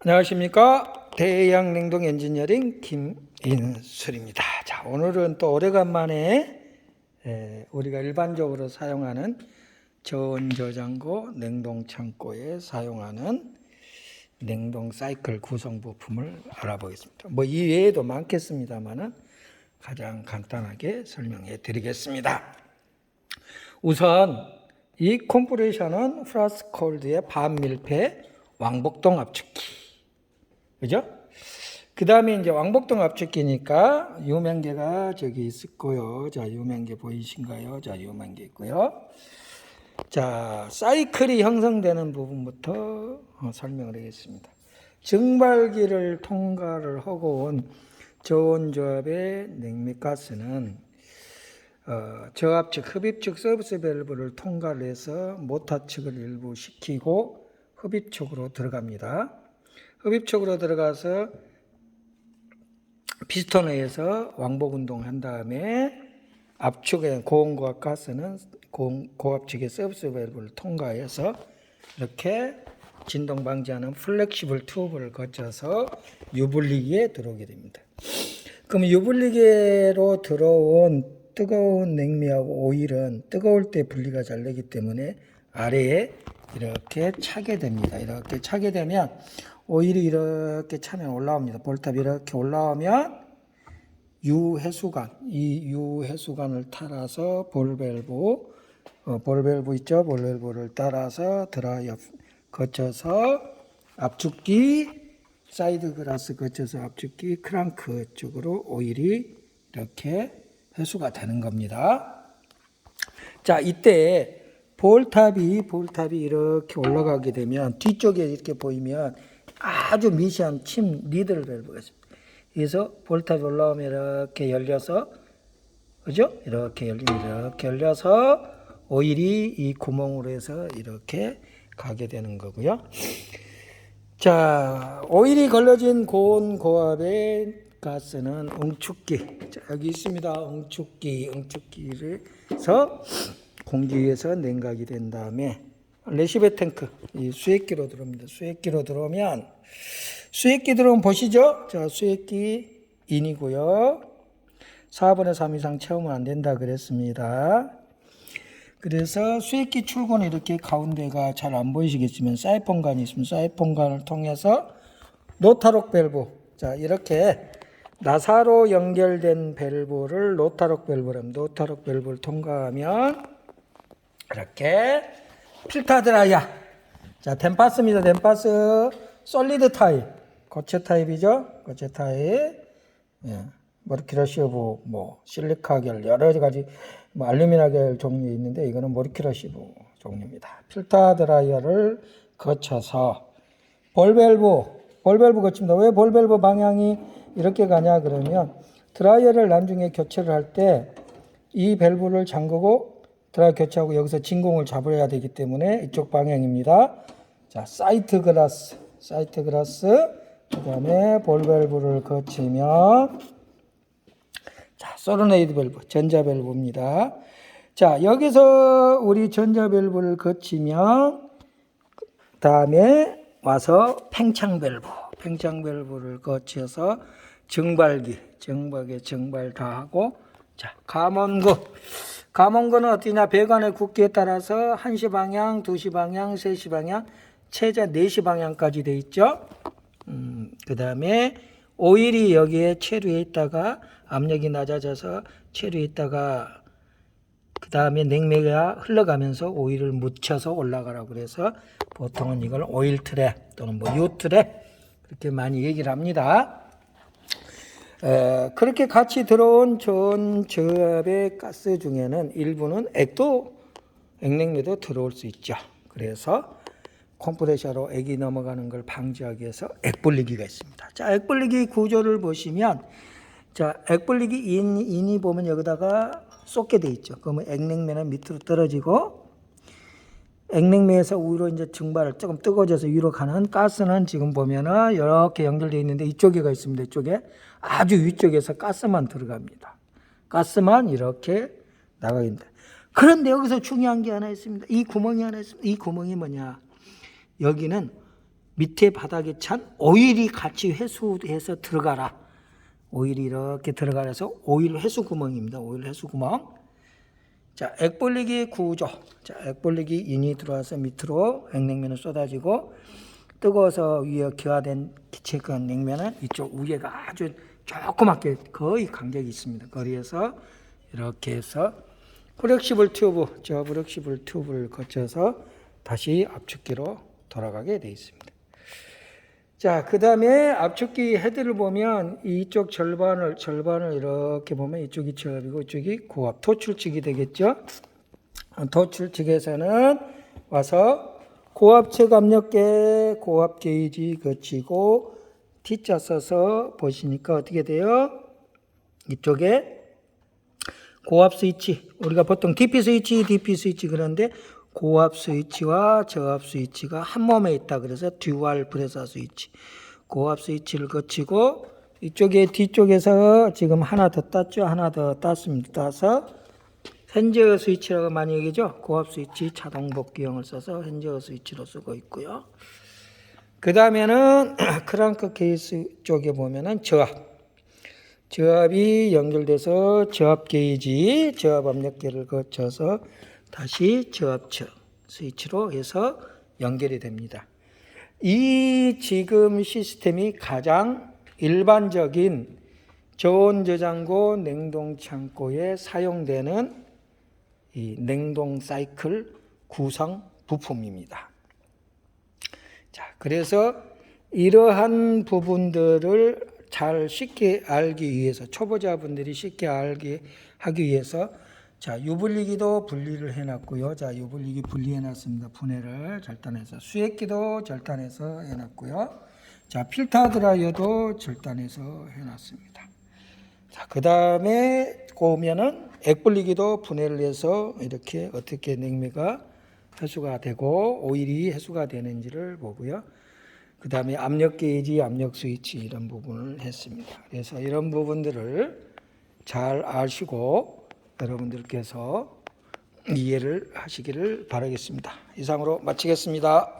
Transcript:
안녕하십니까 대양 냉동 엔지니어링 김인술입니다. 자 오늘은 또 오래간만에 에, 우리가 일반적으로 사용하는 저온 저장고 냉동 창고에 사용하는 냉동 사이클 구성 부품을 알아보겠습니다. 뭐 이외에도 많겠습니다만은 가장 간단하게 설명해 드리겠습니다. 우선 이 컴프레셔는 프라스콜드의 반밀폐 왕복동 압축기. 그죠? 그 다음에 이제 왕복동 압축기니까 유명계가 저기 있고요. 자, 유명계 보이신가요? 자, 유명계 있고요. 자, 사이클이 형성되는 부분부터 어, 설명을 하겠습니다. 증발기를 통과를 하고 온 저온조합의 냉매가스는 어, 저압 측, 흡입 측 서비스 밸브를 통과를 해서 모터 측을 일부 식히고 흡입 쪽으로 들어갑니다. 흡입쪽으로 들어가서 피스톤에 의해서 왕복 운동을 한 다음에 압축의 고온고압 가스는 고온, 고압 측의 서비스 밸브를 통과해서 이렇게 진동 방지하는 플렉시블 튜브를 거쳐서 유불리기에 들어오게 됩니다. 그럼 유불리기로 들어온 뜨거운 냉미하고 오일은 뜨거울 때 분리가 잘 되기 때문에 아래에 이렇게 차게 됩니다. 이렇게 차게 되면 오일이 이렇게 차면 올라옵니다. 볼탑이 이렇게 올라오면 유해수관, 이 유해수관을 따라서 볼밸브, 어, 볼밸브 있죠? 볼밸브를 따라서 드라이어 거쳐서 압축기, 사이드 그라스 거쳐서 압축기, 크랑크 쪽으로 오일이 이렇게 회수가 되는 겁니다. 자, 이때 볼탑이 볼탑이 이렇게 올라가게 되면 뒤쪽에 이렇게 보이면 아주 미시한 침 밸브가 있습니다. 그래서 볼탑이 올라오면 이렇게 열려서 그죠? 이렇게 열립니다. 이렇게 열려서 오일이 이 구멍으로 해서 이렇게 가게 되는 거고요. 자, 오일이 걸러진 고온 고압의 가스는 응축기. 자, 여기 있습니다. 응축기, 응축기를서 공기에서 냉각이 된 다음에 레시베 탱크, 이 수액기로 들어옵니다. 수액기로 들어오면 수액기 들어오면 보시죠. 자, 수액기 인이고요. 4분의 3 이상 채우면 안 된다 그랬습니다. 그래서 수액기 출구는 이렇게 가운데가 잘 안 보이시겠지만 사이폰관이 있으면 사이폰관을 통해서 노타록 밸브 자 이렇게 나사로 연결된 밸브를 노타록 밸브랍니다. 노타록 밸브를 통과하면 이렇게 필터 드라이어 자 덴파스입니다. 덴파스 솔리드 타입 고체 타입이죠. 고체 타입 예. 모르키러시브 뭐 실리카 결 여러 가지 뭐 알루미나 결 종류 있는데 이거는 모르키러시브 종류입니다. 필터 드라이어를 거쳐서 볼밸브 볼밸브 거칩니다. 왜 볼밸브 방향이 이렇게 가냐 그러면 드라이어를 나중에 교체를 할 때 이 밸브를 잠그고 드라이어 교체하고 여기서 진공을 잡아야 되기 때문에 이쪽 방향입니다. 자, 사이트 그라스, 사이트 그라스, 그 다음에 볼밸브를 거치면 자, 소르네이드 밸브, 전자 밸브입니다. 자, 여기서 우리 전자 밸브를 거치면 다음에 와서 팽창 밸브, 팽창 밸브를 거쳐서 증발기, 증발기 증발 다 하고 자, 감원구. 감원구는 어디냐? 배관의 굵기에 따라서 1시 방향, 2시 방향, 3시 방향, 최자 4시 방향까지 돼 있죠. 음, 그 다음에 오일이 여기에 체류에 있다가 압력이 낮아져서 체류에 있다가 그 다음에 냉매가 흘러가면서 오일을 묻혀서 올라가라고 그래서 보통은 이걸 오일 트랩 또는 뭐 유 트랩 그렇게 많이 얘기를 합니다. 에, 그렇게 같이 들어온 전 저압의 가스 중에는 일부는 액도 액냉매도 들어올 수 있죠. 그래서 컴프레셔로 액이 넘어가는 걸 방지하기 위해서 액분리기가 있습니다. 자, 액분리기 구조를 보시면 자, 액분리기 인, 인이 보면 여기다가 쏟게 돼 있죠. 그러면 액냉매는 밑으로 떨어지고 액냉매에서 위로 이제 증발을 조금 뜨거워져서 위로 가는 가스는 지금 보면은 이렇게 연결되어 있는데 이쪽에가 있습니다. 이쪽에 아주 위쪽에서 가스만 들어갑니다. 가스만 이렇게 나가게 됩니다. 그런데 여기서 중요한 게 하나 있습니다. 이 구멍이 하나 있습니다. 이 구멍이 뭐냐? 여기는 밑에 바닥에 찬 오일이 같이 회수해서 들어가라. 오일이 이렇게 들어가서 오일 회수 구멍입니다. 오일 회수 구멍. 자, 액벌리기 구조. 자, 액벌리기 인이 들어와서 밑으로 액냉면을 쏟아지고 뜨거워서 위에 기화된 기체간 냉면은 이쪽 위에가 아주 조그맣게 거의 간격이 있습니다. 거리에서 이렇게 해서 프렉시블 튜브, 저 프렉시블 튜브를 거쳐서 다시 압축기로 돌아가게 되어 있습니다. 자, 그 다음에 압축기 헤드를 보면 이쪽 절반을, 절반을 이렇게 보면 이쪽이 저압이고 이쪽이 고압, 토출측이 되겠죠? 토출측에서는 와서 고압측 압력계, 고압 게이지 거치고 T자 써서 보시니까 어떻게 돼요? 이쪽에 고압 스위치, 우리가 보통 DP 스위치, DP 스위치 그런데 고압 스위치와 저압 스위치가 한 몸에 있다. 그래서 듀얼 프레사 스위치. 고압 스위치를 거치고 이쪽에 뒤쪽에서 지금 하나 더 땄죠. 하나 더 땄습니다. 따서 핸저 스위치라고 많이 얘기죠. 고압 스위치 자동 복귀형을 써서 핸저 스위치로 쓰고 있고요. 그 다음에는 크랑크 케이스 쪽에 보면은 저압. 저압이 연결돼서 저압 게이지, 저압 압력계를 거쳐서 다시 저압처 스위치로 해서 연결이 됩니다. 이 지금 시스템이 가장 일반적인 저온 저장고 냉동 창고에 사용되는 이 냉동 사이클 구성 부품입니다. 자, 그래서 이러한 부분들을 잘 쉽게 알기 위해서 초보자분들이 쉽게 알게 하기 위해서 자 유분리기도 분리를 해놨고요. 자 유분리기 분리해놨습니다. 분해를 절단해서 수액기도 절단해서 해놨고요. 자 필터 드라이어도 절단해서 해놨습니다. 자 그 다음에 보면은 액분리기도 분해를 해서 이렇게 어떻게 냉매가 회수가 되고 오일이 회수가 되는지를 보고요. 그 다음에 압력 게이지, 압력 스위치 이런 부분을 했습니다. 그래서 이런 부분들을 잘 아시고 여러분들께서 이해를 하시기를 바라겠습니다. 이상으로 마치겠습니다.